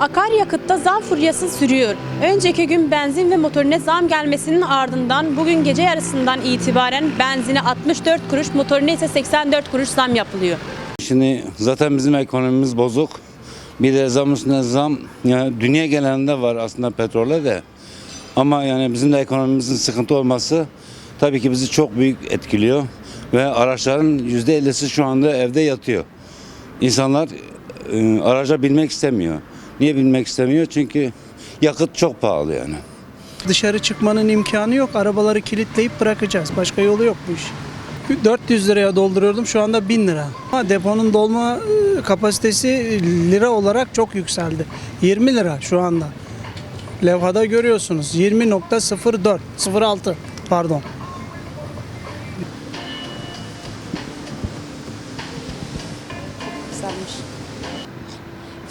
Akaryakıtta zam furyası sürüyor. Önceki gün benzin ve motorine zam gelmesinin ardından bugün gece yarısından itibaren benzine 64 kuruş, motorine ise 84 kuruş zam yapılıyor. Şimdi zaten bizim ekonomimiz bozuk. Bir de zam üstüne zam. Yani dünya genelinde var aslında petrole de. Ama yani bizim de ekonomimizin sıkıntı olması tabii ki bizi çok büyük etkiliyor. Ve araçların %50'si şu anda evde yatıyor. İnsanlar e, araca binmek istemiyor. Niye binmek istemiyor? Çünkü yakıt çok pahalı yani. Dışarı çıkmanın imkanı yok. Arabaları kilitleyip bırakacağız. Başka yolu yok bu iş. 400 liraya dolduruyordum şu anda 1000 lira. Ama deponun dolma e, kapasitesi lira olarak çok yükseldi. 20 lira şu anda. Levhada görüyorsunuz 20.04 06 pardon.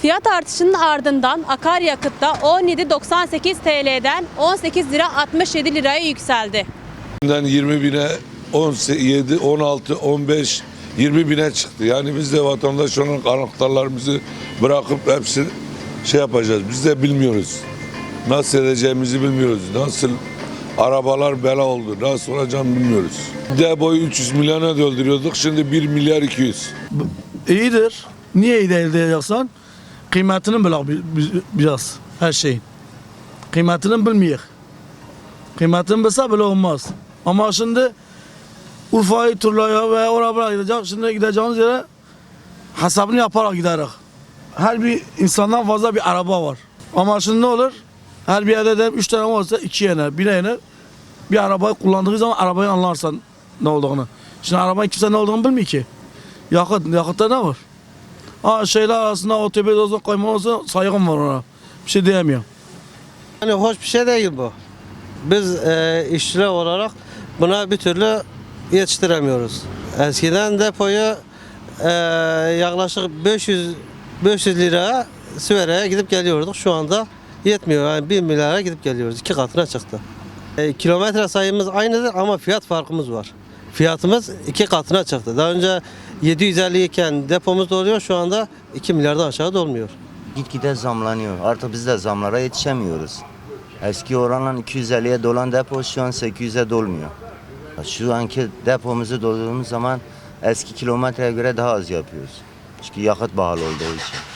Fiyat artışının ardından akaryakıtta 17.98 TL'den 18 lira 67 liraya yükseldi. 20 bine 17, 16, 15, 20 bine çıktı. Yani biz de vatandaş olarak anahtarlarımızı bırakıp hepsini şey yapacağız. Biz de bilmiyoruz. Nasıl edeceğimizi bilmiyoruz. Nasıl arabalar bela oldu. Nasıl olacağını bilmiyoruz. Depoyu 300 milyona dolduruyorduk. Şimdi 1 milyar 200. İyidir. Niye iyi değil diyeceksen? Kıymetini bil bi- bi- biraz her şeyin. Kıymetini bilmeyek. Kıymetini bilse bile olmaz. Ama şimdi Urfa'yı turlaya ve oraya gidecek. Şimdi gideceğimiz yere hesabını yaparak giderek. Her bir insandan fazla bir araba var. Ama şimdi ne olur? Her bir yerde de üç tane varsa iki yener, bir yener. Bir arabayı kullandığı zaman arabayı anlarsan ne olduğunu. Şimdi arabanın kimse ne olduğunu bilmiyor ki. Yakıt, yakıtta ne var? Şeyler arasında otobüs olsun koyma olsun saygım var ona. Bir şey diyemiyorum. Yani hoş bir şey değil bu. Biz e, işçiler olarak buna bir türlü yetiştiremiyoruz. Eskiden depoyu e, yaklaşık 500 500 lira Süveyre'ye gidip geliyorduk. Şu anda yetmiyor. Yani 1 milyara gidip geliyoruz. İki katına çıktı. E, kilometre sayımız aynıdır ama fiyat farkımız var. Fiyatımız iki katına çıktı. Daha önce 750 iken depomuz doluyor. Şu anda 2 milyardan aşağı dolmuyor. Gitgide zamlanıyor. Artık biz de zamlara yetişemiyoruz. Eski oranla 250'ye dolan depo şu an 800'e dolmuyor. Şu anki depomuzu doldurduğumuz zaman eski kilometreye göre daha az yapıyoruz. Çünkü yakıt pahalı olduğu için.